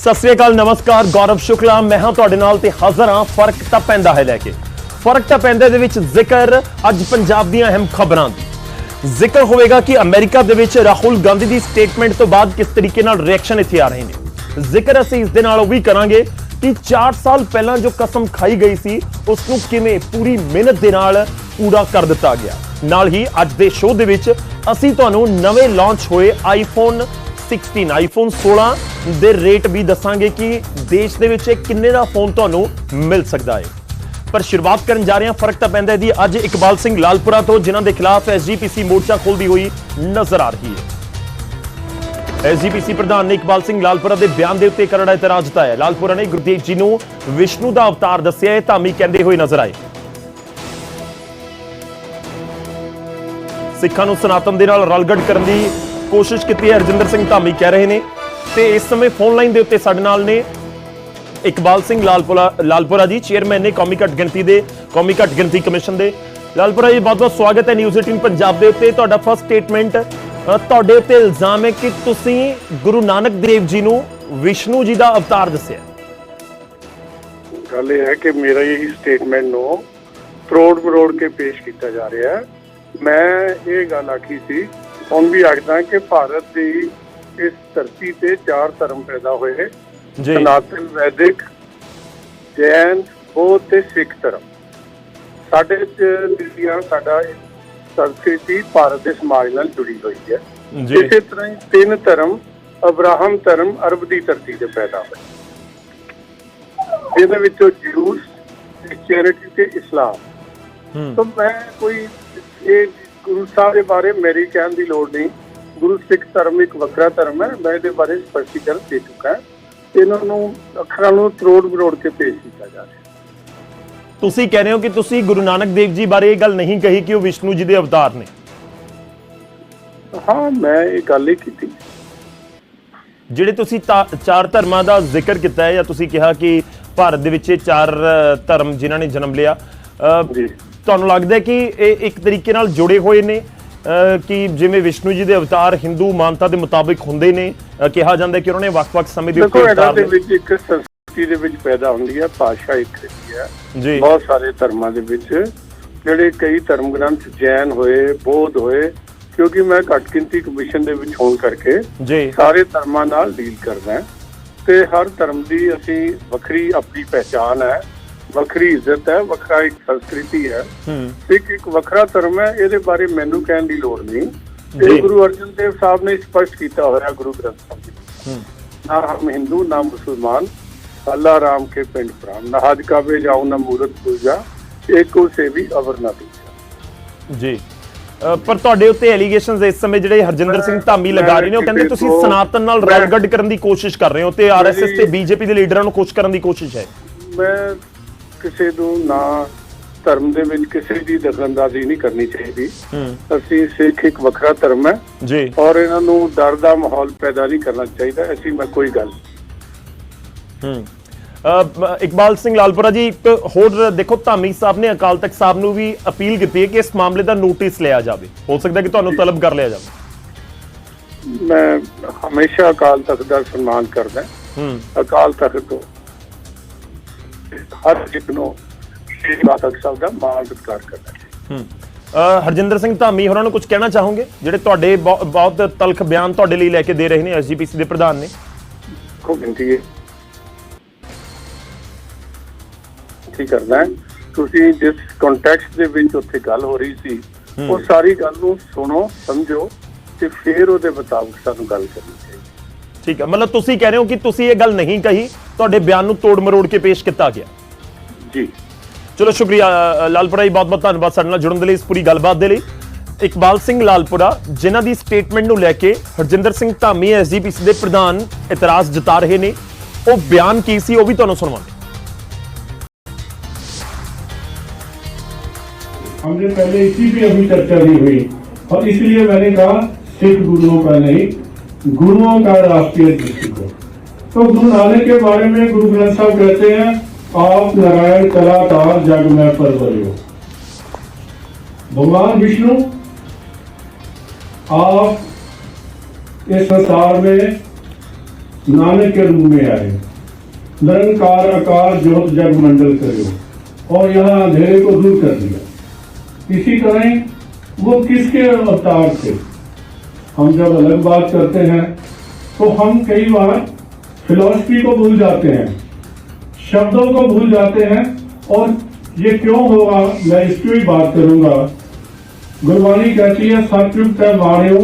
ਸਤਿ ਸ੍ਰੀ ਅਕਾਲ, ਨਮਸਕਾਰ, ਗੌਰਵ ਸ਼ੁਕਲਾ। ਮੈਂ ਹਾਂ ਤੁਹਾਡੇ ਨਾਲ ਤੇ ਹਾਜ਼ਰ ਹਾਂ, ਫ਼ਰਕ ਤਾਂ ਪੈਂਦਾ ਹੈ ਲੈ ਕੇ। ਫ਼ਰਕ ਤਾਂ ਪੈਂਦਾ ਦੇ ਵਿੱਚ ਜ਼ਿਕਰ ਅੱਜ ਪੰਜਾਬ ਦੀਆਂ ਅਹਿਮ ਖਬਰਾਂ ਦੀ। ਜ਼ਿਕਰ ਹੋਵੇਗਾ ਕਿ ਅਮਰੀਕਾ ਦੇ ਵਿੱਚ ਰਾਹੁਲ ਗਾਂਧੀ ਦੀ ਸਟੇਟਮੈਂਟ ਤੋਂ ਬਾਅਦ ਕਿਸ ਤਰੀਕੇ ਨਾਲ ਰਿਐਕਸ਼ਨ ਇੱਥੇ ਆ ਰਹੇ ਨੇ। ਜ਼ਿਕਰ ਅਸੀਂ ਇਸ ਦੇ ਨਾਲ ਉਹ ਵੀ ਕਰਾਂਗੇ ਕਿ 4 ਸਾਲ ਪਹਿਲਾਂ ਜੋ ਕਸਮ ਖਾਈ ਗਈ ਸੀ ਉਸ ਨੂੰ ਕਿਵੇਂ ਪੂਰੀ ਮਿਹਨਤ ਦੇ ਨਾਲ ਪੂਰਾ ਕਰ ਦਿੱਤਾ ਗਿਆ। ਨਾਲ ਹੀ ਅੱਜ ਦੇ ਸ਼ੋਅ ਦੇ ਵਿੱਚ ਅਸੀਂ ਤੁਹਾਨੂੰ ਨਵੇਂ ਲਾਂਚ ਹੋਏ ਆਈਫੋਨ 16 ਆਈਫੋਨ 16 ਦੇ ਰੇਟ ਵੀ ਦੱਸਾਂਗੇ ਕਿ ਦੇਸ਼ ਦੇ ਵਿੱਚ ਕਿੰਨੇ ਦਾ ਫੋਨ ਤੁਹਾਨੂੰ ਮਿਲ ਸਕਦਾ ਹੈ। ਪਰ ਸ਼ੁਰੂਆਤ ਕਰਨ ਜਾ ਰਹੇ ਹਾਂ, ਫ਼ਰਕ ਤਾਂ ਪੈਂਦਾ ਹੈ ਦੀ ਅੱਜ ਇਕਬਾਲ ਸਿੰਘ ਲਾਲਪੁਰਾ ਤੋਂ ਜਿਨ੍ਹਾਂ ਦੇ ਖਿਲਾਫ ਐਸਜੀਪੀਸੀ ਮੋਰਚਾ ਖੋਲਦੀ ਹੋਈ ਨਜ਼ਰ ਆ ਰਹੀ ਹੈ। ਐਸਜੀਪੀਸੀ ਪ੍ਰਧਾਨ ਨੇ ਇਕਬਾਲ ਸਿੰਘ ਲਾਲਪੁਰਾ ਦੇ ਬਿਆਨ ਦੇ ਉੱਤੇ ਕਰੜਾ ਇਤਰਾਜ਼ ਜਤਾਇਆ। ਲਾਲਪੁਰਾ ਨੇ ਗੁਰਦੇਵ ਜੀ ਨੂੰ ਵਿਸ਼ਨੂੰ ਦਾ ਅਵਤਾਰ ਦੱਸਿਆ ਹੈ, ਧਾਮੀ ਕਹਿੰਦੇ ਹੋਏ ਨਜ਼ਰ ਆਏ। ਸਿੱਖਾਂ ਨੂੰ ਸਨਾਤਨ ਦੇ ਨਾਲ ਰਲਗੜ ਕਰਨ ਦੀ ਕੋਸ਼ਿਸ਼ ਕੀਤੀ ਹੈ। ਰਜਿੰਦਰ ਸਿੰਘ ਧਾਮੀ ਕਹਿ ਰਹੇ ਨੇ ਤੇ ਇਸ ਸਮੇਂ ਫੋਨ ਲਾਈਨ ਦੇ ਉੱਤੇ ਸਾਡੇ ਨਾਲ ਨੇ ਇਕਬਾਲ ਸਿੰਘ ਲਾਲਪੁਰਾ ਲਾਲਪੁਰਾ ਜੀ ਚੇਅਰਮੈਨ ਨੇ ਕੌਮੀ ਘੱਟ ਗਿਣਤੀ ਦੇ, ਕੌਮੀ ਘੱਟ ਗਿਣਤੀ ਕਮਿਸ਼ਨ ਦੇ। ਲਾਲਪੁਰਾ ਜੀ, ਬਹੁਤ ਬਹੁਤ ਸਵਾਗਤ ਹੈ ਨਿਊਜ਼ 18 ਪੰਜਾਬ ਦੇ ਉੱਤੇ। ਤੁਹਾਡਾ ਫਸਟ ਸਟੇਟਮੈਂਟ ਤੁਹਾਡੇ ਉੱਤੇ ਇਲਜ਼ਾਮ ਹੈ ਕਿ ਤੁਸੀਂ ਗੁਰੂ ਨਾਨਕ ਦੇਵ ਜੀ ਨੂੰ ਵਿਸ਼ਨੂੰ ਜੀ ਦਾ ਅਵਤਾਰ ਦੱਸਿਆ। ਗੱਲ ਇਹ ਹੈ ਕਿ ਮੇਰਾ ਇਹ ਸਟੇਟਮੈਂਟ ਨੂੰ ਤਰੋੜ ਮਰੋੜ ਕੇ ਪੇਸ਼ ਕੀਤਾ ਜਾ ਰਿਹਾ ਹੈ। ਮੈਂ ਇਹ ਗੱਲ ਆਖੀ ਸੀ, ਹੁਣ ਵੀ ਆਖਦਾ ਕਿ ਭਾਰਤ ਦੀ ਇਸ ਧਰਤੀ ਤੇ ਚਾਰ ਧਰਮ ਪੈਦਾ ਹੋਏ ਜੀ। ਸਨਾਤਨ ਵੈਦਿਕ ਜੈਨ ਬੌਧ ਤੇ ਸਿੱਖ ਧਰਮ। ਸਾਡੇ ਚ ਦਿੱਲੀਆਂ ਸਾਡਾ ਸੰਸਕ੍ਰਿਤੀ ਭਾਰਤ ਦੇ ਸਮਾਜ ਨਾਲ ਜੁੜੀ ਹੋਈ ਹੈ। ਜੀ। ਇਸੇ ਤਰ੍ਹਾਂ ਹੀ ਤਿੰਨ ਧਰਮ ਅਬਰਾਹਮ ਧਰਮ ਅਰਬ ਦੀ ਧਰਤੀ ਤੇ ਪੈਦਾ ਹੋਏ। ਇਹਦੇ ਵਿੱਚੋਂ ਜੂਸ ਕ੍ਰਿਸਚੀਅਨਿਟੀ ਤੇ ਇਸਲਾਮ। ਹੂੰ। ਤਾਂ ਮੈਂ ਕੋਈ ਇਹ ਗੁਰੂ ਸਾਹਿਬ ਦੇ ਬਾਰੇ ਮੇਰੀ ਕਹਿਣ ਦੀ ਲੋੜ ਨਹੀਂ। ਗੁਰੂ ਸਿੱਖ ਧਰਮ ਇੱਕ ਵੱਖਰਾ ਧਰਮ ਹੈ। ਮੈਂ ਇਹਦੇ ਬਾਰੇ ਸਪਸ਼ਟੀਕਰਨ ਦੇ ਚੁੱਕਾ ਇਹਨਾਂ ਨੂੰ ਅੱਖਰਾਂ ਨੂੰ ਤਰੋੜ ਮਰੋੜ ਕੇ ਪੇਸ਼ ਕੀਤਾ ਜਾ ਰਿਹਾ ਤੁਸੀਂ ਕਹਿ ਰਹੇ ਹੋ ਕਿ ਤੁਸੀਂ ਗੁਰੂ ਨਾਨਕ ਦੇਵ ਜੀ ਬਾਰੇ ਇਹ ਗੱਲ ਨਹੀਂ ਕਹੀ ਕਿ ਉਹ ਵਿਸ਼ਨੂੰ ਜੀ ਦੇ ਅਵਤਾਰ ਨੇ। ਹਾਂ ਮੈਂ ਇਹ ਗੱਲ ਹੀ ਕੀਤੀ। ਜਿਹੜੇ ਤੁਸੀਂ ਚਾਰ ਧਰਮਾਂ ਦਾ ਜ਼ਿਕਰ ਕੀਤਾ ਹੈ ਜਾਂ ਤੁਸੀਂ ਕਿਹਾ ਕਿ ਭਾਰਤ ਦੇ ਵਿੱਚ ਇਹ ਚਾਰ ਧਰਮ ਜਿਨ੍ਹਾਂ ਨੇ ਜਨਮ ਲਿਆ ਤੁਹਾਨੂੰ ਲੱਗਦਾ ਹੈ ਕਿ ਇਹ ਇੱਕ ਤਰੀਕੇ ਨਾਲ ਜੁੜੇ ਹੋਏ ਨੇ? ਕਿ ਜਿਵੇਂ ਵਿਸ਼ਨੂੰ ਜੀ ਦੇ ਅਵਤਾਰ ਹਿੰਦੂ ਮਾਨਤਾ ਦੇ ਮੁਤਾਬਿਕ ਹੁੰਦੇ ਨੇ ਕਿਹਾ ਜਾਂਦਾ ਕਿ ਉਹਨਾਂ ਨੇ ਵੱਖ-ਵੱਖ ਸਮੇਂ ਦੇ ਉੱਤੇ ਅਵਤਾਰ ਦੇ। ਵਿੱਚ ਇੱਕ ਸੰਸਕ੍ਰਿਤੀ ਦੇ ਵਿੱਚ ਪੈਦਾ ਹੁੰਦੀ ਹੈ ਭਾਸ਼ਾ ਇੱਕ ਹੁੰਦੀ ਹੈ। ਜੀ। ਬਹੁਤ ਸਾਰੇ ਧਰਮਾਂ ਦੇ ਵਿੱਚ ਜਿਹੜੇ ਕਈ ਧਰਮ ਗ੍ਰੰਥ ਜੈਨ ਹੋਏ ਬੌਧ ਹੋਏ ਕਿਉਂਕਿ ਮੈਂ ਘੱਟ ਗਿਣਤੀ ਕਮਿਸ਼ਨ ਦੇ ਵਿੱਚ ਹੋਣ ਕਰਕੇ ਜੀ। ਸਾਰੇ ਧਰਮਾਂ ਨਾਲ ਡੀਲ ਕਰਦਾ ਤੇ ਹਰ ਧਰਮ ਦੀ ਅਸੀਂ ਵੱਖਰੀ ਆਪਣੀ ਪਹਿਚਾਨ ਹੈ। ਵੱਖਰੀ ਇੱਜ਼ਤ ਹੈ ਵੱਖਰਾ ਇੱਕ ਸੰਸਕ੍ਰਿਤੀ ਹੈ। ਸਿੱਖ ਇੱਕ ਵੱਖਰਾ ਧਰਮ ਹੈ ਇਹਦੇ ਬਾਰੇ ਮੈਨੂੰ ਕਹਿਣ ਦੀ ਲੋੜ ਨਹੀਂ। ਇਹ ਗੁਰੂ ਅਰਜਨ ਦੇਵ ਸਾਹਿਬ ਨੇ ਸਪਸ਼ਟ ਕੀਤਾ ਹੋਇਆ ਗੁਰੂ ਗ੍ਰੰਥ ਸਾਹਿਬ ਵਿੱਚ ਨਾ। ਹਮ ਹਿੰਦੂ ਨਾ ਮੁਸਲਮਾਨ। ਅੱਲਾ ਰਾਮ ਕੇ ਪਿੰਡ ਪ੍ਰਾਮ ਨਾ ਹਜ ਕਾਬੇ ਜਾਉ ਨਾ ਮੂਰਤ ਪੂਜਾ। ਏਕੋ ਸੇ ਵੀ ਅਵਰ ਨਾ ਦੂਜਾ ਜੀ। ਪਰ ਤੁਹਾਡੇ ਉੱਤੇ ਐਲੀਗੇਸ਼ਨਸ ਇਸ ਸਮੇਂ ਜਿਹੜੇ ਹਰਜਿੰਦਰ ਸਿੰਘ ਧਾਮੀ ਲਗਾ ਰਹੇ ਨੇ ਉਹ ਕਹਿੰਦੇ ਤੁਸੀਂ ਸਨਾਤਨ ਨਾਲ ਰਲਗੱਡ ਕਰਨ ਦੀ ਕੋਸ਼ਿਸ਼ ਕਰ ਰਹੇ ਹੋ ਤੇ ਆਰਐਸਐਸ ਤੇ ਬੀਜੇਪੀ ਦੇ ਲੀਡਰਾਂ ਨੂੰ ਖੁਸ਼ ਕਰਨ ਦੀ ਕੋਸ਼ਿਸ਼ ਹੈ। ਮੈਂ ਕਿਸੇ ਨੂੰ ਨਾ ਧਰਮ ਦੇ ਵਿੱਚ ਕਿਸੇ ਦੀ ਦਖਲਅੰਦਾਜ਼ੀ ਨਹੀਂ ਕਰਨੀ ਚਾਹੀਦੀ। ਅਸੀਂ ਸਿੱਖ ਇੱਕ ਵੱਖਰਾ ਧਰਮ ਹੈ ਜੀ। ਔਰ ਇਹਨਾਂ ਨੂੰ ਡਰ ਦਾ ਮਾਹੌਲ ਪੈਦਾ ਨਹੀਂ ਕਰਨਾ ਚਾਹੀਦਾ ਐਸੀ ਮੈਂ ਕੋਈ ਗੱਲ ਹੂੰ। ਇਕਬਾਲ ਸਿੰਘ ਲਾਲਪੁਰਾ ਜੀ ਇੱਕ ਹੋਰ ਦੇਖੋ ਧਾਮੀ ਸਾਹਿਬ ਨੇ ਅਕਾਲ ਤਖਤ ਸਾਹਿਬ ਨੂੰ ਵੀ ਅਪੀਲ ਕੀਤੀ ਹੈ ਕਿ ਇਸ ਮਾਮਲੇ ਦਾ ਨੋਟਿਸ ਲਿਆ ਜਾਵੇ। ਹੋ ਸਕਦਾ ਕਿ ਤੁਹਾਨੂੰ ਤਲਬ ਕਰ ਲਿਆ ਜਾਵੇ। ਮੈਂ ਹਮੇਸ਼ਾ ਅਕਾਲ ਤਖਤ ਦਾ ਸਨਮਾਨ ਕਰਦਾ। ਹੂੰ। ਅਕਾਲ ਤਖਤ ਤੋਂ ਹਰ ਇੱਕ ਨੂੰ ਸ੍ਰੀ ਤਖਤ ਸਾਹਿਬ ਦਾ ਮਾਣ ਸਤਿਕਾਰ ਕਰਦਾ ਹੂੰ। ਹਰਜਿੰਦਰ ਸਿੰਘ ਧਾਮੀ ਹੋਰਾਂ ਨੂੰ ਕੁਝ ਕਹਿਣਾ ਚਾਹੋਗੇ? ਜਿਹੜੇ ਤੁਹਾਡੇ ਬਹੁ- ਬਹੁਤ ਤਲਖ ਬਿਆਨ ਤੁਹਾਡੇ ਲਈ ਲੈ ਕੇ ਦੇ ਰਹੇ ਨੇ ਐਸਜੀਪੀਸੀ ਦੇ ਪ੍ਰਧਾਨ ਨੇ। ਕੋ ਬੇਨਤੀ ਹੈ ਕੀ ਕਰਨਾ ਤੁਸੀਂ ਜਿਸ ਕੰਟੈਕਸਟ ਦੇ ਵਿੱਚ ਉੱਥੇ ਗੱਲ ਹੋ ਰਹੀ ਸੀ ਉਹ ਸਾਰੀ ਗੱਲ ਨੂੰ ਸੁਣੋ ਸਮਝੋ ਤੇ ਫਿਰ ਉਹਦੇ ਮੁਤਾਬਕ ਸਾਨੂੰ ਗੱਲ ਕਰਨੀ ਚਾਹੀਦੀ ਠੀਕ ਹੈ ਮਤਲਬ ਤੁਸੀਂ ਕਹਿ ਰਹੇ ਹੋ ਕਿ ਤੁਸੀਂ ਇਹ ਗੱਲ ਨਹੀਂ ਕਹੀ ਤੁਹਾਡੇ ਬਿਆਨ ਨੂੰ ਤੋੜ ਮਰੋੜ ਕੇ ਪੇਸ਼ ਕੀਤਾ ਗਿਆ ਜੀ ਚਲੋ ਸ਼ੁਕਰੀਆ ਅ, ਲਾਲਪੁਰਾ ਜੀ ਬਹੁਤ ਬਹੁਤ ਧੰਨਵਾਦ ਸਾਡੇ ਨਾਲ ਜੁੜਨ ਦੇ ਲਈ ਇਸ ਪੂਰੀ ਗੱਲਬਾਤ ਦੇ ਲਈ ਇਕਬਾਲ ਸਿੰਘ ਲਾਲਪੁਰਾ ਜਿਨ੍ਹਾਂ ਦੀ ਸਟੇਟਮੈਂਟ ਨੂੰ ਲੈ ਕੇ ਹਰਜਿੰਦਰ ਸਿੰਘ ਧਾਮੀ ਐਸਜੀਪੀਸੀ ਦੇ ਪ੍ਰਧਾਨ ਇਤਰਾਜ਼ ਜਤਾ ਰਹੇ ਨੇ ਉਹ ਬਿਆਨ ਕੀ ਸੀ ਉਹ ਵੀ ਤੁਹਾਨੂੰ ਸੁਣਾਵਾਂਗੇ हमने पहले इसी पे अभी चर्चा भी हुई और इसलिए मैंने कहा सिख गुरुओं का नहीं गुरुओं का राष्ट्रीय दृष्टिकोण तो गुरु नानक के बारे में गुरु ग्रंथ साहब कहते हैं, आप नारायण कलाकार जग में हो। भगवान विष्णु, आप इस संसार में नानक के रूप में आए। निरंकार आकार ज्योत जग मंडल करो और यहाँ अंधेरे को दूर कर दिया। इसी तरह वो किसके अवतार थे? हम जब अलग बात करते हैं तो हम कई बार फिलॉसफी को भूल जाते हैं, शब्दों को भूल जाते हैं, और ये क्यों होगा, मैं इसकी भी बात करूँगा। गुरबानी कहती है, सतयुग तय माण्यो,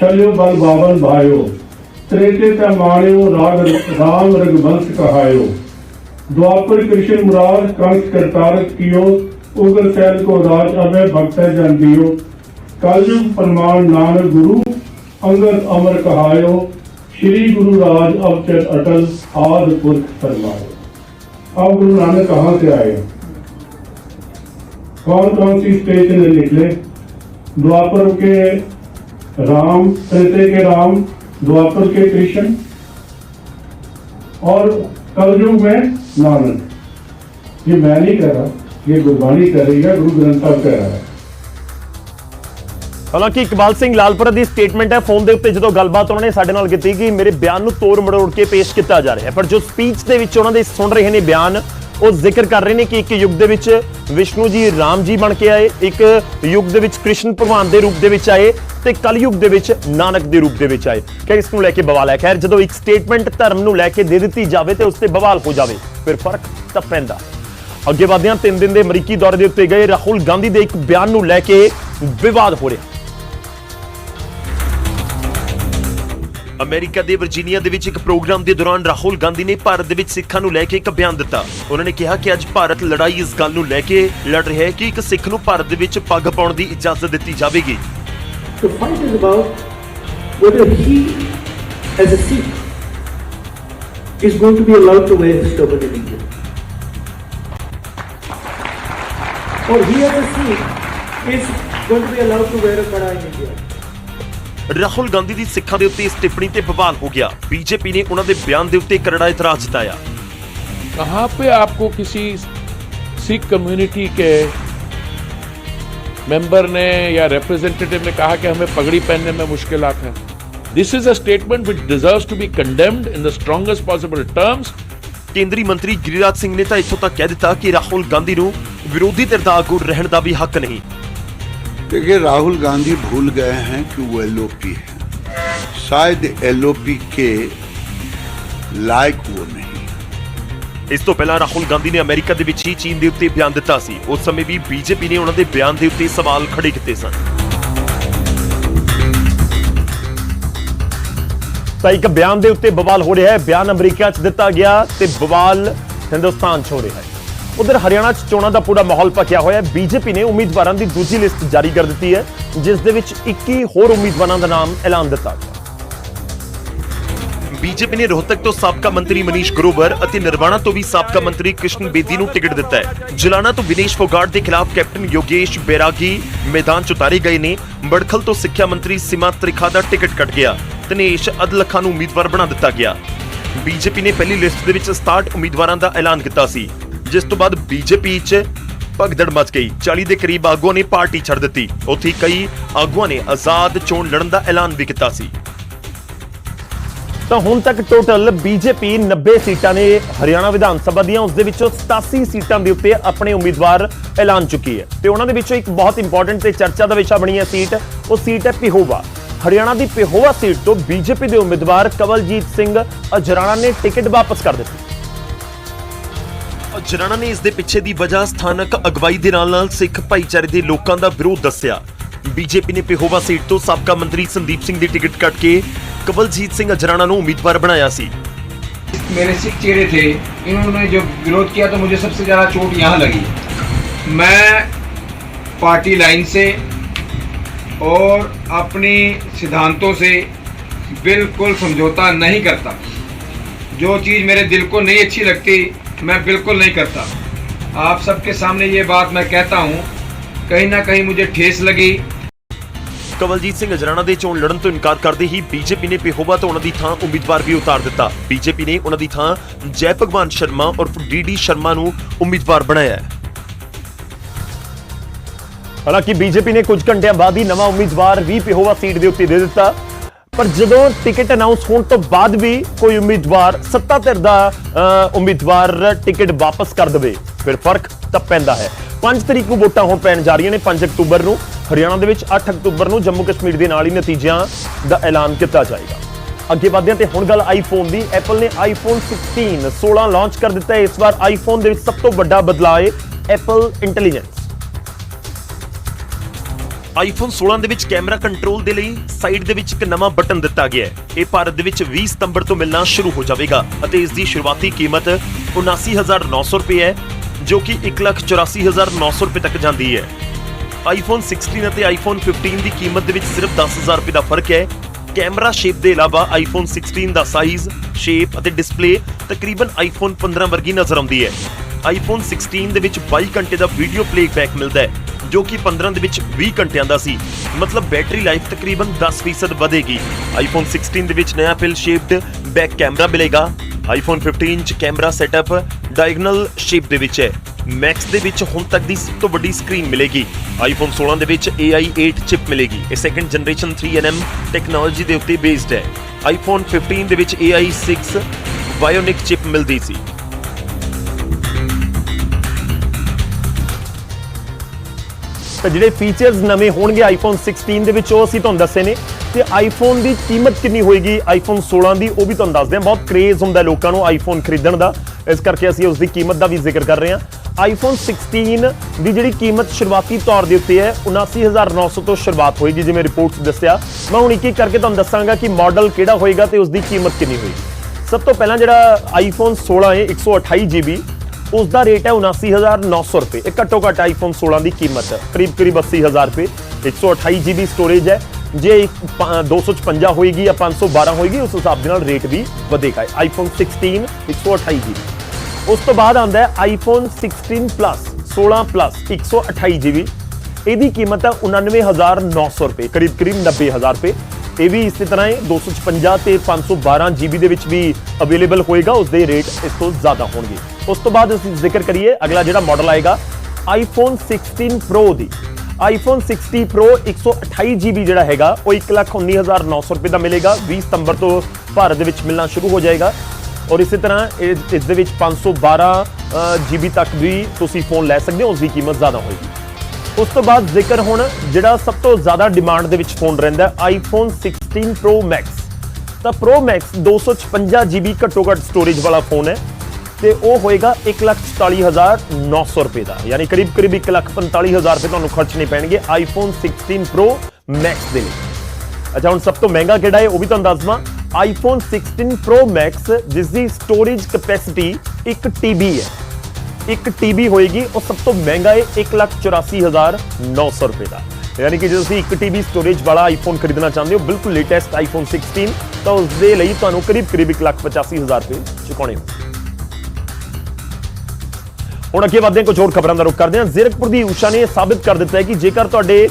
चलियो बल बावन भायो। त्रेते तय माण्यो, राग राम रघुवंश कहायो। द्वापर कृष्ण मुरार, कंस करतारक कियो, उग्र सैल को राज अभय भक्त जन दियो। कलयुग प्रमाण नानक गुरु, अंगद अमर कहायो, श्री गुरु राज अवचर अटल आद पुरख फरमायो। अब गुरु नानक कहाँ से आए? कौन कौन सी स्टेज ने निकले? द्वापर के राम त्रेते के राम, द्वापर के कृष्ण, और कलयुग में नानक। ये मैं नहीं कह रहा, ये गुरबानी कह रही है, गुरु ग्रंथ साहब कह रहा है। ਹਾਲਾਂਕਿ ਇਕਬਾਲ ਸਿੰਘ ਲਾਲਪੁਰਾ ਦੀ ਸਟੇਟਮੈਂਟ ਹੈ ਫੋਨ ਦੇ ਉੱਤੇ ਜਦੋਂ ਗੱਲਬਾਤ ਉਹਨਾਂ ਨੇ ਸਾਡੇ ਨਾਲ ਕੀਤੀ ਕਿ ਮੇਰੇ ਬਿਆਨ ਨੂੰ ਤੋੜ ਮਰੋੜ ਕੇ ਪੇਸ਼ ਕੀਤਾ ਜਾ ਰਿਹਾ ਹੈ। ਪਰ ਜੋ ਸਪੀਚ ਦੇ ਵਿੱਚ ਉਹਨਾਂ ਦੇ ਸੁਣ ਰਹੇ ਨੇ ਬਿਆਨ, ਉਹ ਜ਼ਿਕਰ ਕਰ ਰਹੇ ਨੇ ਕਿ ਇੱਕ ਯੁੱਗ ਦੇ ਵਿੱਚ ਵਿਸ਼ਨੂੰ ਜੀ ਰਾਮ ਜੀ ਬਣ ਕੇ ਆਏ, ਇੱਕ ਯੁੱਗ ਦੇ ਵਿੱਚ ਕ੍ਰਿਸ਼ਨ ਭਗਵਾਨ ਦੇ ਰੂਪ ਦੇ ਵਿੱਚ ਆਏ ਤੇ ਕਲਯੁਗ ਦੇ ਵਿੱਚ ਨਾਨਕ ਦੇ ਰੂਪ ਦੇ ਵਿੱਚ ਆਏ। ਕਿ ਇਸ ਨੂੰ ਲੈ ਕੇ ਬਵਾਲ ਹੈ। ਖੈਰ, ਜਦੋਂ ਇੱਕ ਸਟੇਟਮੈਂਟ ਧਰਮ ਨੂੰ ਲੈ ਕੇ ਦੇ ਦਿੱਤੀ ਜਾਵੇ ਤੇ ਉਸ ਤੇ ਬਵਾਲ ਹੋ ਜਾਵੇ, ਫਿਰ ਫ਼ਰਕ ਤਾਂ ਪੈਂਦਾ। ਅੱਗੇ ਵਧਦੇ ਹਾਂ ਤਿੰਨ ਦਿਨ ਦੇ ਅਮਰੀਕੀ ਦੌਰੇ ਦੇ ਉੱਤੇ ਗਏ, ਰਾਹੁਲ ਗਾਂਧੀ ਦੇ ਇੱਕ ਬਿਆਨ ਨੂੰ ਲੈ ਕੇ ਵਿਵਾਦ ਹੋ ਰਿਹਾ। ਅਮਰੀਕਾ ਦੇ ਵਰਜੀਨੀਆ ਦੇ ਵਿੱਚ ਇੱਕ ਪ੍ਰੋਗਰਾਮ ਦੇ ਦੌਰਾਨ ਰਾਹੁਲ ਗਾਂਧੀ ਨੇ ਭਾਰਤ ਦੇ ਵਿੱਚ ਸਿੱਖਾਂ ਨੂੰ ਲੈ ਕੇ ਇੱਕ ਬਿਆਨ ਦਿੱਤਾ ਉਹਨਾਂ ਨੇ ਕਿਹਾ ਕਿ ਅੱਜ ਭਾਰਤ ਲੜਾਈ ਇਸ ਗੱਲ ਨੂੰ ਲੈ ਕੇ ਲੜ ਰਿਹਾ ਹੈ ਕਿ ਇੱਕ ਸਿੱਖ ਨੂੰ ਭਾਰਤ ਦੇ ਵਿੱਚ ਪੱਗ ਪਾਉਣ ਦੀ ਇਜਾਜ਼ਤ ਦਿੱਤੀ ਜਾਵੇਗੀ The fight is about whether he, as a Sikh, is going to be allowed to wear his turban in India. Or he, as a Sikh, is going to be allowed to wear a kada in India. Rahul Gandhi ਦੀ ਸਿੱਖਾਂ ਦੇ ਉੱਤੇ ਇਸ ਟਿੱਪਣੀ ਤੇ ਬਵਾਲ ਹੋ ਗਿਆ BJP ਨੇ ਉਹਨਾਂ ਦੇ ਬਿਆਨ ਦੇ ਉੱਤੇ ਕਰੜਾ ਇਤਰਾਜ਼ ਜਤਾਇਆ कहाँ पे आपको किसी सिख कम्युनिटी के मेंबर ने या रिप्रेजेंटेटिव ने कहा कि हमें पगड़ी पहनने में मुश्किलात हैं this is a statement which deserves to be condemned in the strongest possible terms ਕੇਂਦਰੀ ਮੰਤਰੀ ਗਿਰੀਰਾਜ ਸਿੰਘ ਨੇ ਤਾਂ ਇੱਥੋਂ ਤੱਕ ਕਹਿ ਦਿੱਤਾ ਕਿ ਰਾਹੁਲ ਗਾਂਧੀ ਨੂੰ ਵਿਰੋਧੀ ਧਿਰ ਦਾ ਆਗੂ ਰਹਿਣ ਦਾ ਵੀ ਹੱਕ ਨਹੀਂ देखिए राहुल गांधी भूल गए हैं कि वो एलओपी है शायद एलओपी के लायक वो नहीं ਇਸ ਤੋਂ ਪਹਿਲਾਂ ਰਾਹੁਲ ਗਾਂਧੀ ਨੇ ਅਮਰੀਕਾ ਦੇ ਵਿੱਚ ਹੀ ਚੀਨ ਦੇ ਉੱਤੇ ਬਿਆਨ ਦਿੱਤਾ ਸੀ ਉਸ ਸਮੇਂ ਵੀ ਬੀਜੇਪੀ ਨੇ ਉਹਨਾਂ ਦੇ ਬਿਆਨ ਦੇ ਉੱਤੇ ਸਵਾਲ ਖੜੇ ਕੀਤੇ ਸਨ ਤਾਂ ਇੱਕ ਬਿਆਨ ਦੇ ਉੱਤੇ ਬਵਾਲ ਹੋ ਰਿਹਾ ਹੈ ਬਿਆਨ ਅਮਰੀਕਾ 'ਚ ਦਿੱਤਾ ਗਿਆ ਤੇ ਬਵਾਲ ਹਿੰਦੁਸਤਾਨ 'ਚ ਹੋ ਰਿਹਾ ਹੈ ਉਧਰ ਹਰਿਆਣਾ 'ਚ ਚੋਣਾਂ ਦਾ ਪੂਰਾ ਮਾਹੌਲ ਪੱਕਿਆ ਹੋਇਆ ਹੈ। ਬੀਜੇਪੀ ਨੇ ਉਮੀਦਵਾਰਾਂ ਦੀ ਦੂਜੀ ਲਿਸਟ ਜਾਰੀ ਕਰ ਦਿੱਤੀ ਹੈ, ਜਿਸ ਦੇ ਵਿੱਚ 21 ਹੋਰ ਉਮੀਦਵਾਰਾਂ ਦਾ ਨਾਮ ਐਲਾਨ ਦਿੱਤਾ ਗਿਆ। ਬੀਜੇਪੀ ਨੇ ਰੋਹਤਕ ਤੋਂ ਸਾਬਕਾ ਮੰਤਰੀ ਮਨੀਸ਼ ਗਰੋਵਰ ਅਤੇ ਨਿਰਵਾਣਾ ਤੋਂ ਵੀ ਸਾਬਕਾ ਮੰਤਰੀ ਕ੍ਰਿਸ਼ਨ ਬੇਦੀ ਨੂੰ ਟਿਕਟ ਦਿੱਤਾ ਹੈ। ਜਲਾਨਾ ਤੋਂ ਵਿਨੇਸ਼ ਫੋਗਾਟ ਦੇ ਖਿਲਾਫ ਕੈਪਟਨ ਯੋਗੇਸ਼ ਬੈਰਾਗੀ ਮੈਦਾਨ 'ਚ ਉਤਾਰੇ ਗਏ ਨੇ। ਬੜਖਲ ਤੋਂ ਸਿੱਖਿਆ ਮੰਤਰੀ ਸੀਮਾ ਤ੍ਰਿਖਾ ਦਾ ਟਿਕਟ ਕੱਟ ਗਿਆ। ਤਨੇਸ਼ ਅਦਲਖਾ ਨੂੰ ਉਮੀਦਵਾਰ ਬਣਾ ਦਿੱਤਾ ਗਿਆ। ਬੀਜੇਪੀ ਨੇ ਪਹਿਲੀ ਲਿਸਟ ਦੇ ਵਿੱਚ 67 ਉਮੀਦਵਾਰਾਂ ਦਾ ਐਲਾਨ ਕੀਤਾ ਸੀ। ਜਿਸ ਤੋਂ ਬਾਅਦ ਬੀਜੇਪੀ 'ਚ ਭਗਦੜ ਮਚ ਗਈ। 40 ਦੇ ਕਰੀਬ ਆਗੂਆਂ ਨੇ ਪਾਰਟੀ ਛੱਡ ਦਿੱਤੀ। ਉੱਥੇ ਕਈ ਆਗੂਆਂ ਨੇ ਆਜ਼ਾਦ ਚੋਣ ਲੜਨ ਦਾ ਐਲਾਨ ਵੀ ਕੀਤਾ ਸੀ। ਤਾਂ ਹੁਣ ਤੱਕ ਟੋਟਲ ਬੀਜੇਪੀ 90 ਸੀਟਾਂ ਨੇ ਹਰਿਆਣਾ ਵਿਧਾਨ ਸਭਾ ਦੀਆਂ, ਉਸ ਦੇ ਵਿੱਚੋਂ 87 ਸੀਟਾਂ ਦੇ ਉੱਤੇ ਆਪਣੇ ਉਮੀਦਵਾਰ ਐਲਾਨ ਚੁੱਕੀ ਹੈ। ਤੇ ਉਹਨਾਂ ਦੇ ਵਿੱਚੋਂ ਇੱਕ ਬਹੁਤ ਇੰਪੋਰਟੈਂਟ ਤੇ ਚਰਚਾ ਦਾ ਵਿਸ਼ਾ ਬਣੀ ਹੈ ਸੀਟ, ਉਹ ਸੀਟ ਹੈ ਪਿਹੋਵਾ। ਹਰਿਆਣਾ ਦੀ ਪਿਹੋਵਾ ਸੀਟ ਤੋਂ ਬੀਜੇਪੀ ਦੇ ਉਮੀਦਵਾਰ ਕਵਲਜੀਤ ਸਿੰਘ ਅਜਰਾਣਾ ਨੇ ਟਿਕਟ ਵਾਪਸ ਕਰ ਦਿੱਤੀ। ਅਜਰਾਣਾ ਨੇ ਇਸ ਦੇ ਪਿੱਛੇ ਦੀ ਵਜ੍ਹਾ ਸਥਾਨਕ ਅਗਵਾਈ ਦੇ ਨਾਲ-ਨਾਲ ਸਿੱਖ ਭਾਈਚਾਰੇ ਦੇ ਲੋਕਾਂ ਦਾ ਵਿਰੋਧ ਦੱਸਿਆ ਬੀਜੇਪੀ ਨੇ ਪਿਹੋਵਾ ਸੀਟ ਤੋਂ ਸਾਬਕਾ ਮੰਤਰੀ ਸੰਦੀਪ ਸਿੰਘ ਦੀ ਟਿਕਟ ਕੱਟ ਕੇ ਕਵਲਜੀਤ ਸਿੰਘ ਅਜਰਾਣਾ ਨੂੰ ਉਮੀਦਵਾਰ ਬਣਾਇਆ ਸੀ मेरे सिख चेहरे थे इन्होंने जो विरोध किया तो मुझे सबसे ज़्यादा चोट यहाँ लगी मैं पार्टी लाइन से और अपनी सिद्धांतों से बिल्कुल समझौता नहीं करता जो चीज़ मेरे दिल को नहीं अच्छी लगती मैं बिल्कुल नहीं करता आप सबके सामने ये बात मैं कहता हूँ कहीं ना कहीं मुझे ठेस लगी ਕਵਲਜੀਤ ਸਿੰਘ ਅਜਰਾਣਾ ਦੇ ਚੋਣ ਲੜਨ ਤੋਂ ਇਨਕਾਰ ਕਰਦੇ ਹੀ ਬੀਜੇਪੀ ਨੇ ਪਿਹੋਵਾ ਤੋਂ ਉਹਨਾਂ ਦੀ ਥਾਂ ਉਮੀਦਵਾਰ ਵੀ ਉਤਾਰ ਦਿੱਤਾ ਬੀਜੇਪੀ ਨੇ ਉਹਨਾਂ ਦੀ ਥਾਂ ਜੈ ਭਗਵਾਨ ਸ਼ਰਮਾ ਔਰ ਡੀਡੀ ਸ਼ਰਮਾ ਨੂੰ ਉਮੀਦਵਾਰ ਬਣਾਇਆ ਹੈ ਹਾਲਾਂਕਿ ਬੀਜੇਪੀ ਨੇ ਕੁਝ ਘੰਟਿਆਂ ਬਾਅਦ ਹੀ ਨਵਾਂ ਉਮੀਦਵਾਰ ਵੀ ਪਿਹੋਵਾ ਸੀਟ ਦੇ ਉੱਤੇ ਦੇ ਦਿੱਤਾ ਪਰ ਜਦੋਂ ਟਿਕਟ ਅਨਾਉਂਸ ਹੋਣ ਤੋਂ ਬਾਅਦ ਵੀ ਕੋਈ ਉਮੀਦਵਾਰ ਸੱਤਾ ਧਿਰ ਦਾ ਉਮੀਦਵਾਰ ਟਿਕਟ ਵਾਪਸ ਕਰ ਦੇਵੇ, ਫਿਰ ਫ਼ਰਕ ਤਾਂ ਪੈਂਦਾ ਹੈ। 5 ਤਰੀਕ ਨੂੰ ਵੋਟਾਂ ਹੁਣ ਪੈਣ ਜਾ ਰਹੀਆਂ ਨੇ 5 ਅਕਤੂਬਰ ਨੂੰ। ਹਰਿਆਣਾ ਦੇ ਵਿੱਚ 8 ਅਕਤੂਬਰ ਨੂੰ ਜੰਮੂ ਕਸ਼ਮੀਰ ਦੇ ਨਾਲ ਹੀ ਨਤੀਜਿਆਂ ਦਾ ਐਲਾਨ ਕੀਤਾ ਜਾਏਗਾ। ਅੱਗੇ ਵਧਦੇ ਹਾਂ ਤੇ ਹੁਣ ਗੱਲ ਆਈਫੋਨ ਦੀ। ਐਪਲ ਨੇ ਆਈਫੋਨ 16 16 ਲਾਂਚ ਕਰ ਦਿੱਤਾ ਹੈ। ਇਸ ਵਾਰ ਆਈਫੋਨ ਦੇ ਵਿੱਚ ਸਭ ਤੋਂ ਵੱਡਾ ਬਦਲਾਅ ਹੈ ਐਪਲ ਇੰਟੈਲੀਜੈਂਸ ਆਈਫੋਨ 16 ਦੇ ਵਿੱਚ ਕੈਮਰਾ ਕੰਟਰੋਲ ਦੇ ਲਈ ਸਾਈਡ ਦੇ ਵਿੱਚ ਇੱਕ ਨਵਾਂ ਬਟਨ ਦਿੱਤਾ ਗਿਆ ਹੈ। ਇਹ ਭਾਰਤ ਦੇ ਵਿੱਚ 20 ਸਤੰਬਰ ਤੋਂ ਮਿਲਣਾ ਸ਼ੁਰੂ ਹੋ ਜਾਵੇਗਾ ਅਤੇ ਇਸ ਦੀ ਸ਼ੁਰੂਆਤੀ ਕੀਮਤ 79900 ਰੁਪਏ ਹੈ, ਜੋ ਕਿ 184900 ਰੁਪਏ ਤੱਕ ਜਾਂਦੀ ਹੈ। ਆਈਫੋਨ 16 ਅਤੇ ਆਈਫੋਨ 15 ਦੀ ਕੀਮਤ ਦੇ ਵਿੱਚ ਸਿਰਫ 10000 ਰੁਪਏ ਦਾ ਫ਼ਰਕ ਹੈ। ਕੈਮਰਾ ਸ਼ੇਪ ਦੇ ਇਲਾਵਾ ਆਈਫੋਨ 16 ਦਾ ਸਾਈਜ਼ ਸ਼ੇਪ ਅਤੇ ਡਿਸਪਲੇ ਤਕਰੀਬਨ ਆਈਫੋਨ 15 ਵਰਗੀ ਨਜ਼ਰ ਆਉਂਦੀ ਹੈ। ਆਈਫੋਨ 16 ਦੇ ਵਿੱਚ 22 ਘੰਟੇ ਦਾ ਵੀਡੀਓ ਪਲੇਬੈਕ ਮਿਲਦਾ ਹੈ, ਜੋ ਕਿ 15 ਦੇ ਵਿੱਚ 20 ਘੰਟਿਆਂ ਦਾ ਸੀ। ਮਤਲਬ ਬੈਟਰੀ ਲਾਈਫ ਤਕਰੀਬਨ 10% ਵਧੇਗੀ। ਆਈਫੋਨ 16 ਦੇ ਵਿੱਚ ਨਵਾਂ ਪਿਲ ਸ਼ੇਪਡ ਬੈਕ ਕੈਮਰਾ ਮਿਲੇਗਾ। ਆਈਫੋਨ 15 ਚ ਕੈਮਰਾ ਸੈਟਅਪ ਡਾਇਗਨਲ ਸ਼ੇਪ ਦੇ ਵਿੱਚ ਹੈ। ਮੈਕਸ ਦੇ ਵਿੱਚ ਹੁਣ ਤੱਕ ਦੀ ਸਭ ਤੋਂ ਵੱਡੀ ਸਕਰੀਨ ਮਿਲੇਗੀ। ਆਈਫੋਨ 16 ਦੇ ਵਿੱਚ AI 8 ਚਿਪ ਮਿਲੇਗੀ। ਇਹ ਸੈਕੰਡ ਜਨਰੇਸ਼ਨ 3nm ਟੈਕਨੋਲੋਜੀ ਦੇ ਉੱਤੇ ਬੇਸਡ ਹੈ। ਆਈਫੋਨ 15 ਦੇ ਵਿੱਚ AI 6 ਬਾਇਓਨਿਕ ਚਿਪ ਮਿਲਦੀ ਸੀ। ਤਾਂ ਜਿਹੜੇ ਫੀਚਰਸ ਨਵੇਂ ਹੋਣਗੇ ਆਈਫੋਨ 16 ਦੇ ਵਿੱਚ, ਉਹ ਅਸੀਂ ਤੁਹਾਨੂੰ ਦੱਸੇ ਨੇ। ਤੇ ਆਈਫੋਨ ਦੀ ਕੀਮਤ ਕਿੰਨੀ ਹੋਏਗੀ? ਆਈਫੋਨ 16 ਦੀ, ਉਹ ਵੀ ਤੁਹਾਨੂੰ ਦੱਸਦੇ ਹਾਂ। ਬਹੁਤ ਕ੍ਰੇਜ਼ ਹੁੰਦਾ ਲੋਕਾਂ ਨੂੰ ਆਈਫੋਨ ਖਰੀਦਣ ਦਾ। ਇਸ ਕਰਕੇ ਅਸੀਂ ਉਸ ਦੀ ਕੀਮਤ ਦਾ ਵੀ ਜ਼ਿਕਰ ਕਰ ਰਹੇ ਹਾਂ। ਆਈਫੋਨ 16 ਦੀ ਜਿਹੜੀ ਕੀਮਤ ਸ਼ੁਰੂਆਤੀ ਤੌਰ ਦੇ ਉੱਤੇ ਹੈ 79900 ਤੋਂ ਸ਼ੁਰੂਆਤ ਹੋਏਗੀ, ਜਿਵੇਂ ਰਿਪੋਰਟਸ ਦੱਸਿਆ। ਮੈਂ ਹੁਣ ਇੱਕ ਇੱਕ ਕਰਕੇ ਤੁਹਾਨੂੰ ਦੱਸਾਂਗਾ ਕਿ ਮਾਡਲ ਕਿਹੜਾ ਹੋਏਗਾ ਤੇ ਉਸ ਦੀ ਕੀਮਤ ਕਿੰਨੀ ਹੋਏਗੀ। ਸਭ ਤੋਂ ਪਹਿਲਾਂ ਜਿਹੜਾ ਆਈਫੋਨ 16 ਹੈ 128 GB ਉਸ ਦਾ ਰੇਟ ਹੈ 79900 ਰੁਪਏ। ਇਹ ਘੱਟੋ ਘੱਟ ਆਈਫੋਨ 16 ਦੀ ਕੀਮਤ ਹੈ। ਕਰੀਬ ਕਰੀਬ 80000 ਰੁਪਏ। 128 GB ਸਟੋਰੇਜ ਹੈ। ਜੇ ਇੱਕ ਪ- 256 ਹੋਏਗੀ ਜਾਂ 512 ਹੋਏਗੀ, ਉਸ ਹਿਸਾਬ ਦੇ ਨਾਲ ਰੇਟ ਵੀ ਵਧੇਗਾ। ਆਈਫੋਨ 16 128 GB ਉਸ ਤੋਂ ਬਾਅਦ ਆਉਂਦਾ ਹੈ ਆਈਫੋਨ 16 ਪਲੱਸ 16 ਪਲੱਸ 128 GB ਇਹਦੀ ਕੀਮਤ ਹੈ 99900 ਰੁਪਏ। ਕਰੀਬ ਕਰੀਬ 90000 ਰੁਪਏ। ਇਹ ਵੀ ਇਸੇ ਤਰ੍ਹਾਂ ਹੈ 256 ਤੇ 512 GB ਦੇ ਵਿੱਚ ਵੀ ਅਵੇਲੇਬਲ ਹੋਏਗਾ ਉਸ ਦੇ ਰੇਟ ਇਸ ਤੋਂ ਜ਼ਿਆਦਾ ਹੋਣਗੇ। ਉਸ ਤੋਂ ਬਾਅਦ ਅਸੀਂ ਜ਼ਿਕਰ ਕਰੀਏ, ਅਗਲਾ ਜਿਹੜਾ ਮਾਡਲ ਆਏਗਾ ਆਈਫੋਨ 16 Pro ਦੀ। ਆਈਫੋਨ 60 Pro 128 GB ਜਿਹੜਾ ਹੈਗਾ, ਉਹ 119900 ਰੁਪਏ ਦਾ ਮਿਲੇਗਾ। 20 ਸਤੰਬਰ ਤੋਂ ਭਾਰਤ ਦੇ ਵਿੱਚ ਮਿਲਣਾ ਸ਼ੁਰੂ ਹੋ ਜਾਏਗਾ। ਔਰ ਇਸੇ ਤਰ੍ਹਾਂ ਇਹ- ਇਸ ਦੇ ਵਿੱਚ 512 GB ਤੱਕ ਵੀ ਤੁਸੀਂ ਫੋਨ ਲੈ ਸਕਦੇ ਹੋ ਉਸ ਦੀ ਕੀਮਤ ਜ਼ਿਆਦਾ ਹੋਏਗੀ। ਉਸ ਤੋਂ ਬਾਅਦ ਜ਼ਿਕਰ ਹੁਣ ਜਿਹੜਾ ਸਭ ਤੋਂ ਜ਼ਿਆਦਾ ਡਿਮਾਂਡ ਦੇ ਵਿੱਚ ਫੋਨ ਰਹਿੰਦਾ ਆਈਫੋਨ 16 Pro Max ਤਾਂ Pro Max 256 GB ਘੱਟੋ ਘੱਟ ਸਟੋਰੇਜ ਵਾਲਾ ਫੋਨ ਹੈ ਤੇ ਉਹ ਹੋਏਗਾ 144900 ਰੁਪਏ ਦਾ। ਯਾਨੀ ਕਰੀਬ ਕਰੀਬ 145000 ਰੁਪਏ ਤੁਹਾਨੂੰ ਖਰਚਣੇ ਪੈਣਗੇ ਆਈਫੋਨ 16 Pro Max ਦੇ ਲਈ। ਅੱਛਾ, ਹੁਣ ਸਭ ਤੋਂ ਮਹਿੰਗਾ ਕਿਹੜਾ ਹੈ? ਉਹ ਵੀ ਤੁਹਾਨੂੰ ਦੱਸਵਾਂ ਆਈਫੋਨ 16 Pro Max ਜਿਸ ਦੀ ਸਟੋਰੇਜ ਕੈਪੈਸਿਟੀ 1 TB ਹੈ। 1 TB ਹੋਏਗੀ, ਉਹ ਸਭ ਤੋਂ ਮਹਿੰਗਾ ਹੈ 184900 ਰੁਪਏ ਦਾ। ਯਾਨੀ ਕਿ ਜੇ ਤੁਸੀਂ 1 TB ਸਟੋਰੇਜ ਵਾਲਾ ਆਈਫੋਨ ਖਰੀਦਣਾ ਚਾਹੁੰਦੇ ਹੋ, ਬਿਲਕੁਲ ਲੇਟੈਸਟ ਆਈਫੋਨ 16 ਤਾਂ ਉਸ ਦੇ ਲਈ ਤੁਹਾਨੂੰ ਕਰੀਬ ਕਰੀਬ 185000 ਰੁਪਏ ਚੁਕਾਉਣੇ ਹੋਣਗੇ। ਹੁਣ ਅੱਗੇ ਵਧਦੇ ਹਾਂ, ਕੁਝ ਹੋਰ ਖਬਰਾਂ ਦਾ ਰੁਖ ਕਰਦੇ ਹਾਂ। ਜ਼ੀਰਕਪੁਰ ਦੀ ਊਸ਼ਾ ਨੇ ਇਹ ਸਾਬਿਤ ਕਰ ਦਿੱਤਾ ਹੈ ਕਿ ਜੇਕਰ ਤੁਹਾਡੇ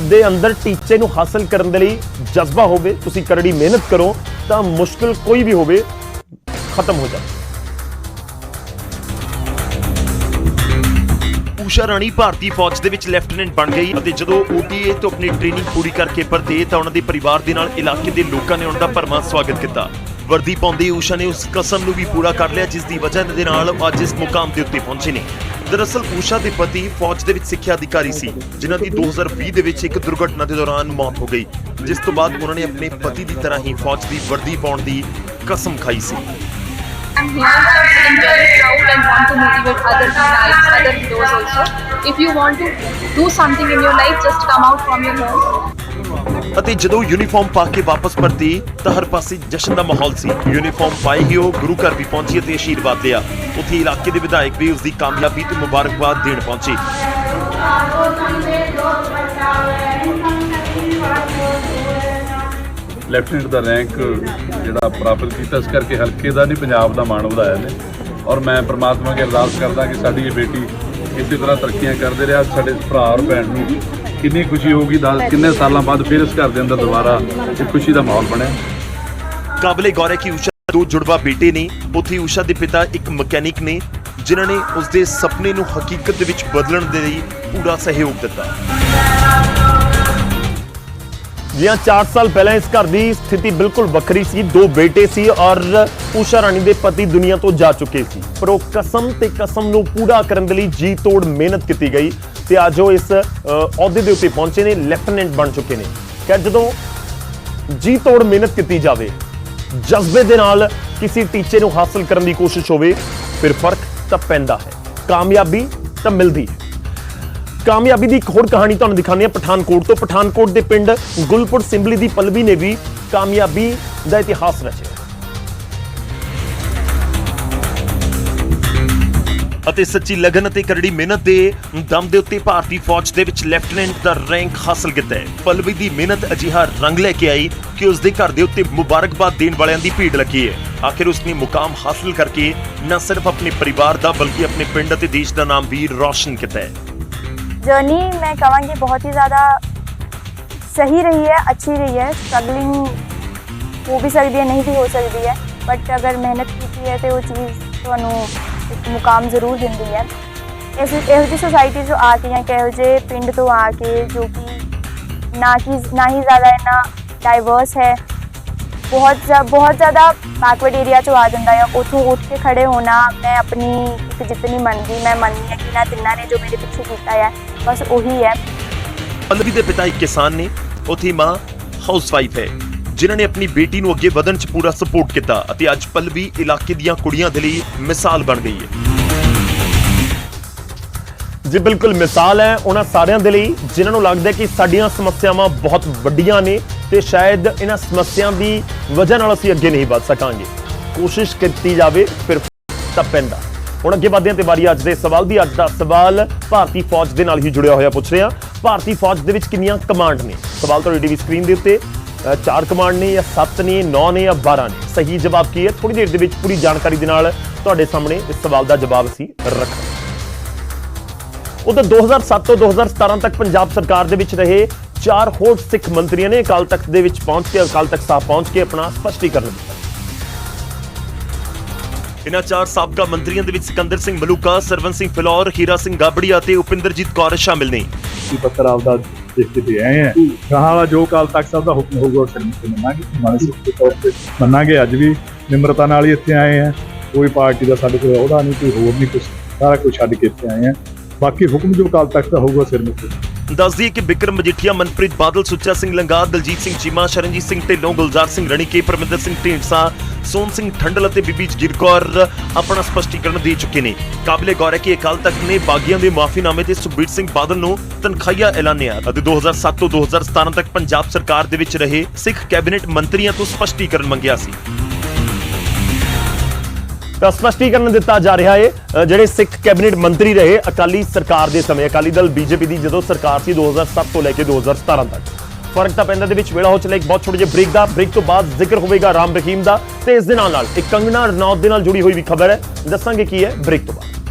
ਦੇ ਅੰਦਰ ਟੀਚੇ ਨੂੰ ਹਾਸਲ ਕਰਨ ਦੇ ਲਈ ਜਜ਼ਬਾ ਹੋਵੇ, ਤੁਸੀਂ ਕਰੜੀ ਮਿਹਨਤ ਕਰੋ, ਤਾਂ ਮੁਸ਼ਕਲ ਕੋਈ ਵੀ ਹੋਵੇ, ਖਤਮ ਹੋ ਜਾਵੇ। ਊਸ਼ਾ ਰਾਣੀ ਭਾਰਤੀ ਫੌਜ ਦੇ ਵਿੱਚ ਲੈਫਟੀਨੈਂਟ ਬਣ ਗਈ ਅਤੇ ਜਦੋਂ OTA ਤੋਂ ਆਪਣੀ ਟ੍ਰੇਨਿੰਗ ਪੂਰੀ ਕਰਕੇ ਪਰਤੇ ਤਾਂ ਉਹਨਾਂ ਦੇ ਪਰਿਵਾਰ ਦੇ ਨਾਲ ਇਲਾਕੇ ਦੇ ਲੋਕਾਂ ਨੇ ਉਹਨਾਂ ਦਾ ਭਰਵਾਂ ਸਵਾਗਤ ਕੀਤਾ। ਵਰਦੀ ਪਾਉਂਦੀ ਊਸ਼ਾ ਨੇ ਉਸ ਕਸਮ ਨੂੰ ਵੀ ਪੂਰਾ ਕਰ ਲਿਆ, ਜਿਸ ਦੀ ਵਜ੍ਹਾ ਦੇ ਨਾਲ ਉਹ ਅੱਜ ਇਸ ਮੁਕਾਮ ਦੇ ਉੱਤੇ ਪਹੁੰਚੇ ਨੇ। ਦਰਅਸਲ ਊਸ਼ਾ ਦੇ ਪਤੀ ਫੌਜ ਦੇ ਵਿੱਚ ਸਿੱਖਿਆ ਅਧਿਕਾਰੀ ਸੀ, ਜਿਨ੍ਹਾਂ ਦੀ 2020 ਦੇ ਵਿੱਚ ਇੱਕ ਦੁਰਘਟਨਾ ਦੇ ਦੌਰਾਨ ਮੌਤ ਹੋ ਗਈ, ਜਿਸ ਤੋਂ ਬਾਅਦ ਉਹਨਾਂ ਨੇ ਆਪਣੇ ਪਤੀ ਦੀ ਤਰ੍ਹਾਂ ਹੀ ਫੌਜ ਦੀ ਵਰਦੀ ਪਾਉਣ ਦੀ ਕਸਮ ਖਾਈ ਸੀ। I'm here feeling very proud and want to motivate other guys, other heroes also. If you want to do something in your life, just come out from your home. ਅਤੇ ਜਦੋਂ ਯੂਨੀਫਾਰਮ ਪਾ ਕੇ ਵਾਪਸ ਪਰਤੀ ਤਾਂ ਹਰ ਪਾਸੇ ਜਸ਼ਨ ਦਾ ਮਾਹੌਲ ਸੀ ਯੂਨੀਫਾਰਮ ਪਾਈ ਹੀ ਉਹ ਗੁਰੂ ਘਰ ਵੀ ਪਹੁੰਚੀ ਅਤੇ ਆਸ਼ੀਰਵਾਦ ਲਿਆ ਉੱਥੇ ਇਲਾਕੇ ਦੇ ਵਿਧਾਇਕ ਵੀ ਉਸ ਦੀ ਕਾਮਯਾਬੀ ਤੇ ਮੁਬਾਰਕਬਾਦ ਦੇਣ ਪਹੁੰਚੇ ਲੈਫਟੀਨੈਂਟ ਦਾ ਰੈਂਕ ਜਿਹੜਾ ਪ੍ਰਾਪਤ ਕੀਤਾ, ਇਸ ਕਰਕੇ ਹਲਕੇ ਦਾ ਨਹੀਂ, ਪੰਜਾਬ ਦਾ ਮਾਣ ਵਧਾਇਆ ਨੇ। ਔਰ ਮੈਂ ਪ੍ਰਮਾਤਮਾ ਅੱਗੇ ਅਰਦਾਸ ਕਰਦਾ ਕਿ ਸਾਡੀ ਇਹ ਬੇਟੀ ਇਸੇ ਤਰ੍ਹਾਂ ਤਰੱਕੀਆਂ ਕਰਦੇ ਰਿਹਾ, ਸਾਡੇ ਭਰਾ ਔਰ ਭੈਣ ਨੂੰ ਕਿੰਨੀ ਖੁਸ਼ੀ ਹੋਊਗੀ, ਦਸ ਕਿੰਨੇ ਸਾਲਾਂ ਬਾਅਦ ਫਿਰ ਇਸ ਘਰ ਦੇ ਅੰਦਰ ਦੁਬਾਰਾ ਇੱਕ ਖੁਸ਼ੀ ਦਾ ਮਾਹੌਲ ਬਣਿਆ। ਕਾਬਲੇ ਗੌਰ ਹੈ ਕਿ ਊਸ਼ਾ ਦੋ ਜੁੜਵਾ ਬੇਟੇ ਨੇ, ਉੱਥੇ ਊਸ਼ਾ ਦੇ ਪਿਤਾ ਇੱਕ ਮਕੈਨਿਕ ਨੇ, ਜਿਨ੍ਹਾਂ ਨੇ ਉਸ ਦੇ ਸੁਪਨੇ ਨੂੰ ਹਕੀਕਤ ਦੇ ਵਿੱਚ ਬਦਲਣ ਦੇ ਲਈ ਪੂਰਾ ਸਹਿਯੋਗ ਦਿੱਤਾ। ਜਾਂ 4 ਸਾਲ ਪਹਿਲਾਂ ਇਸ ਘਰ ਦੀ ਸਥਿਤੀ ਬਿਲਕੁਲ ਵੱਖਰੀ ਸੀ, ਦੋ ਬੇਟੇ ਸੀ ਔਰ ਊਸ਼ਾ ਰਾਣੀ ਦੇ ਪਤੀ ਦੁਨੀਆ ਤੋਂ ਜਾ ਚੁੱਕੇ ਸੀ। ਪਰ ਉਹ ਕਸਮ ਤੇ ਕਸਮ ਨੂੰ ਪੂਰਾ ਕਰਨ ਦੇ ਲਈ ਜੀ ਤੋੜ ਮਿਹਨਤ ਕੀਤੀ ਗਈ ਤੇ ਅੱਜ ਉਹ ਇਸ ਅਹੁਦੇ ਦੇ ਉੱਤੇ ਪਹੁੰਚੇ ਨੇ, ਲੈਫਟੀਨੈਂਟ ਬਣ ਚੁੱਕੇ ਨੇ। ਕਿ ਜਦੋਂ ਜੀ ਤੋੜ ਮਿਹਨਤ ਕੀਤੀ ਜਾਵੇ, ਜਜ਼ਬੇ ਦੇ ਨਾਲ ਕਿਸੇ ਟੀਚੇ ਨੂੰ ਹਾਸਲ ਕਰਨ ਦੀ ਕੋਸ਼ਿਸ਼ ਹੋਵੇ, ਫਿਰ ਫ਼ਰਕ ਤਾਂ ਪੈਂਦਾ ਹੈ। ਕਾਮਯਾਬੀ ਤਾਂ ਮਿਲਦੀ ਹੈ। ਕਾਮਯਾਬੀ ਦੀ ਇੱਕ ਹੋਰ ਕਹਾਣੀ ਤੁਹਾਨੂੰ ਦਿਖਾਉਂਦੇ ਹਾਂ ਪਠਾਨਕੋਟ ਤੋਂ। ਪਠਾਨਕੋਟ ਦੇ ਪਿੰਡ ਗੁਲਪੁਰ ਸਿੰਬਲੀ ਦੀ ਪਲਵੀ ਨੇ ਵੀ ਕਾਮਯਾਬੀ ਦਾ ਇਤਿਹਾਸ ਰਚਿਆ। ਅਤੇ ਸੱਚੀ ਲਗਨ ਅਤੇ ਕਰੜੀ ਮਿਹਨਤ ਦੇ ਦਮ ਦੇ ਉੱਤੇ ਭਾਰਤੀ ਫੌਜ ਦੇ ਵਿੱਚ ਲੈਫਟੀਨੈਂਟ ਦਾ ਰੈਂਕ ਹਾਸਲ ਕੀਤਾ ਹੈ। ਪਲਵੀ ਦੀ ਮਿਹਨਤ ਅਜਿਹਾ ਰੰਗ ਲੈ ਕੇ ਆਈ ਕਿ ਉਸ ਦੇ ਘਰ ਦੇ ਉੱਤੇ ਮੁਬਾਰਕਬਾਦ ਦੇਣ ਵਾਲਿਆਂ ਦੀ ਭੀੜ ਲੱਗੀ ਹੈ। ਆਖਿਰ ਉਸਨੇ ਮੁਕਾਮ ਹਾਸਲ ਕਰਕੇ ਨਾ ਸਿਰਫ ਆਪਣੇ ਪਰਿਵਾਰ ਦਾ ਬਲਕਿ ਆਪਣੇ ਪਿੰਡ ਅਤੇ ਦੇਸ਼ ਦਾ ਨਾਮ ਵੀ ਰੌਸ਼ਨ ਕੀਤਾ ਹੈ। जर्नी मैं कहांगी बहुत ही ज़्यादा सही रही है अच्छी रही है स्ट्रगलिंग हो भी सकती है नहीं भी हो सकती है बट अगर मेहनत की है तो वो चीज़ ਤੁਹਾਨੂੰ ਇੱਕ ਮੁਕਾਮ ਜ਼ਰੂਰ ਦਿੰਦੀ ਹੈ ਇਸ ਇਹੋ ਜਿਹੀ ਸੋਸਾਇਟੀ ਜੋ ਆ ਕੇ ਜਾਂ ਕਿਹੋ ਜਿਹੇ ਪਿੰਡ ਤੋਂ ਆ ਕੇ ਜੋ ਕਿ ਨਾ ਕਿ ਨਾ ਹੀ ਜ਼ਿਆਦਾ ਇੰਨਾ ਡਾਈਵਰਸ ਹੈ ਬਹੁਤ ਜ਼ਿਆ- ਬਹੁਤ ਜ਼ਿਆਦਾ ਬੈਕਵਰਡ ਏਰੀਆ ਚੋਂ ਆ ਜਾਂਦਾ ਹੈ ਉੱਥੋਂ ਉੱਠ ਕੇ ਖੜੇ ਹੋਣਾ ਮੈਂ ਆਪਣੀ ਇੱਕ ਜਿੱਤਨੀ ਮੰਨਦੀ ਮੈਂ ਮੰਨਦੀ ਹਾਂ ਕਿ ਨਾ ਤਿੰਨਾਂ ਨੇ ਜੋ ਮੇਰੇ ਪਿੱਛੇ ਕੀਤਾ ਹੈ ਬਸ ਉਹੀ ਹੈ। ਪਲਵੀ ਦੇ ਪਿਤਾ ਇੱਕ ਕਿਸਾਨ ਨੇ ਉਥੇ ਮਾਂ ਹਾਊਸਵਾਈਫ ਹੈ ਜਿਨ੍ਹਾਂ ਨੇ ਆਪਣੀ ਬੇਟੀ ਨੂੰ ਅੱਗੇ ਵਧਣ 'ਚ ਪੂਰਾ ਸਪੋਰਟ ਕੀਤਾ ਅਤੇ ਅੱਜ ਪਲਵੀ ਇਲਾਕੇ ਦੀਆਂ ਕੁੜੀਆਂ ਦੇ ਲਈ ਮਿਸਾਲ ਬਣ ਗਈ ਹੈ। ਜੀ ਬਿਲਕੁਲ ਮਿਸਾਲ ਹੈ ਉਹਨਾਂ ਸਾਰਿਆਂ ਦੇ ਲਈ ਜਿਨ੍ਹਾਂ ਨੂੰ ਲੱਗਦਾ ਹੈ ਕਿ ਸਾਡੀਆਂ ਸਮੱਸਿਆਵਾਂ ਬਹੁਤ ਵੱਡੀਆਂ ਨੇ ਤੇ ਸ਼ਾਇਦ ਇਹਨਾਂ ਸਮੱਸਿਆਵਾਂ ਦੀ ਵਜ੍ਹਾ ਨਾਲ ਅਸੀਂ ਅੱਗੇ ਨਹੀਂ ਵਧ ਸਕਾਂਗੇ। ਕੋਸ਼ਿਸ਼ ਕੀਤੀ ਜਾਵੇ ਫਿਰ ਤਾਂ ਪੈਂਦਾ। ਹੁਣ ਅੱਗੇ ਵਧਦੇ ਹਾਂ ਤੇ ਵਾਰੀ ਅੱਜ ਦੇ ਸਵਾਲ ਦੀ ਅੱਜ ਦਾ ਸਵਾਲ ਭਾਰਤੀ ਫੌਜ ਦੇ ਨਾਲ ਹੀ ਜੁੜਿਆ ਹੋਇਆ ਪੁੱਛ ਰਿਹਾ। ਭਾਰਤੀ ਫੌਜ ਦੇ ਵਿੱਚ ਕਿੰਨੀਆਂ ਕਮਾਂਡ ਨੇ? ਸਵਾਲ ਤੁਹਾਡੀ ਟੀਵੀ ਸਕਰੀਨ ਦੇ ਉੱਤੇ। ਚਾਰ ਕਮਾਂਡ ਨੇ, ਜਾਂ ਸੱਤ ਨੇ, ਨੌ ਨੇ, ਜਾਂ 12 ਨੇ? ਸਹੀ ਜਵਾਬ ਕੀ ਹੈ? ਥੋੜੀ ਦੇਰ ਦੇ ਵਿੱਚ ਪੂਰੀ ਜਾਣਕਾਰੀ ਦੇ ਨਾਲ ਤੁਹਾਡੇ ਸਾਹਮਣੇ ਇਸ ਸਵਾਲ ਦਾ ਜਵਾਬ ਅਸੀਂ ਰੱਖਾਂਗੇ। ਉਧਰ 2007 ਤੋਂ 2017 ਤੱਕ ਪੰਜਾਬ ਸਰਕਾਰ ਦੇ ਵਿੱਚ ਰਹੇ ਚਾਰ ਹੋਰ ਸਿੱਖ ਮੰਤਰੀਆਂ ਨੇ। ਅਕਾਲ ਤਖਤ ਦੇ ਵਿੱਚ ਪਹੁੰਚ ਕੇ, ਅਕਾਲ ਤਖਤ ਸਾਹਿਬ ਪਹੁੰਚ ਕੇ ਆਪਣਾ ਸਪਸ਼ਟੀਕਰਨ ਦਿੱਤਾ। ਇਨ੍ਹਾਂ ਚਾਰ ਸਾਬਕਾ ਮੰਤਰੀਆਂ ਦੇ ਵਿੱਚ ਸਿਕੰਦਰ ਸਿੰਘ ਮਲੂਕਾ ਸਰਵਨ ਸਿੰਘ ਫਿਲੌਰ ਹੀਰਾ ਸਿੰਘ ਗਾਬੜੀਆ ਅਤੇ ਉਪਿੰਦਰਜੀਤ ਕੌਰ ਸ਼ਾਮਿਲ ਨੇ। ਕੀ ਪੱਤਰ ਆਪਦਾ ਦੇਖ ਕੇ ਦੇ ਆਏ ਆ? ਕਹਾਂ ਵਾਲਾ ਜੋ ਕਾਲ ਤੱਕ ਸਾਹਿਬ ਦਾ ਹੁਕਮ ਹੋਊਗਾ ਸ਼ਰਮ ਤੇ ਮੰਨਾਂਗੇ। ਮਾਨਸਿਕ ਦੇ ਤੌਰ ਤੇ ਮੰਨਾਂਗੇ। ਅੱਜ ਵੀ ਨਿਮਰਤਾ ਨਾਲ ਹੀ ਇੱਥੇ ਆਏ ਆ। ਕੋਈ ਪਾਰਟੀ ਦਾ ਸਾਡੇ ਕੋਲ ਅਹੁਦਾ ਨਹੀਂ ਕੋਈ ਹੋਰ ਨਹੀਂ ਕੁਝ ਸਾਰਾ ਕੁਝ ਛੱਡ ਕੇ ਇੱਥੇ ਆਏ ਆ। ਬਾਕੀ ਹੁਕਮ ਜੋ ਕਾਲ ਤੱਕ ਦਾ ਹੋਊਗਾ ਸਿਰ ਮੁੱਤੇ ਦੱਸ ਦਈਏ ਕਿ ਵਿਕਰਮ ਮਜੀਠੀਆ ਮਨਪ੍ਰੀਤ ਬਾਦਲ ਸੁੱਚਾ ਸਿੰਘ ਲੰਗਾ ਦਲਜੀਤ ਸਿੰਘ ਚੀਮਾ ਸ਼ਰਨਜੀਤ ਸਿੰਘ ਢਿੱਲੋਂ ਗੁਲਜ਼ਾਰ ਸਿੰਘ ਰਣੀਕੇ ਪਰਮਿੰਦਰ ਸਿੰਘ ਢੀਂਡਸਾ ਸੋਨ ਸਿੰਘ ਠੰਡਲ ਅਤੇ ਬੀਬੀ ਜਗੀਰ ਕੌਰ ਆਪਣਾ ਸਪਸ਼ਟੀਕਰਨ ਦੇ ਚੁੱਕੇ ਨੇ। ਕਾਬਲੇ ਗੌਰ ਹੈ ਕਿ ਅਕਾਲ ਤਖਤ ਨੇ ਬਾਗੀਆਂ ਦੇ ਮਾਫੀਨਾਮੇ ਤੇ ਸੁਖਬੀਰ ਸਿੰਘ ਬਾਦਲ ਨੂੰ ਤਨਖਾਹੀਆ ਐਲਾਨਿਆ ਅਤੇ 2007 ਤੋਂ 2017 ਤੱਕ ਪੰਜਾਬ ਸਰਕਾਰ ਦੇ ਵਿੱਚ ਰਹੇ ਸਿੱਖ ਕੈਬਨਿਟ ਮੰਤਰੀਆਂ ਤੋਂ ਸਪਸ਼ਟੀਕਰਨ ਮੰਗਿਆ ਸੀ। ਤਾਂ ਸਪਸ਼ਟੀਕਰਨ ਦਿੱਤਾ ਜਾ ਰਿਹਾ ਹੈ ਜਿਹੜੇ ਸਿੱਖ ਕੈਬਨਿਟ ਮੰਤਰੀ ਰਹੇ ਅਕਾਲੀ ਸਰਕਾਰ ਦੇ ਸਮੇਂ, ਅਕਾਲੀ ਦਲ ਬੀਜੇਪੀ ਦੀ ਜਦੋਂ ਸਰਕਾਰ ਸੀ 2007 ਤੋਂ ਲੈ ਕੇ 2017 ਤੱਕ। ਫ਼ਰਕ ਤਾਂ ਪੈਂਦਾ ਦੇ ਵਿੱਚ ਵੇਲਾ ਹੋ ਚਲਾ ਇੱਕ ਬਹੁਤ ਛੋਟੇ ਜਿਹੇ ਬ੍ਰੇਕ ਦਾ। ਬ੍ਰੇਕ ਤੋਂ ਬਾਅਦ ਜ਼ਿਕਰ ਹੋਵੇਗਾ ਰਾਮ ਰਹੀਮ ਦਾ ਤੇ ਇਸ ਦੇ ਨਾਲ ਨਾਲ ਇੱਕ ਕੰਗਨਾ ਰਣੌਤ ਦੇ ਨਾਲ ਜੁੜੀ ਹੋਈ ਵੀ ਖਬਰ ਹੈ। ਦੱਸਾਂਗੇ ਕੀ ਹੈ ਬ੍ਰੇਕ ਤੋਂ ਬਾਅਦ।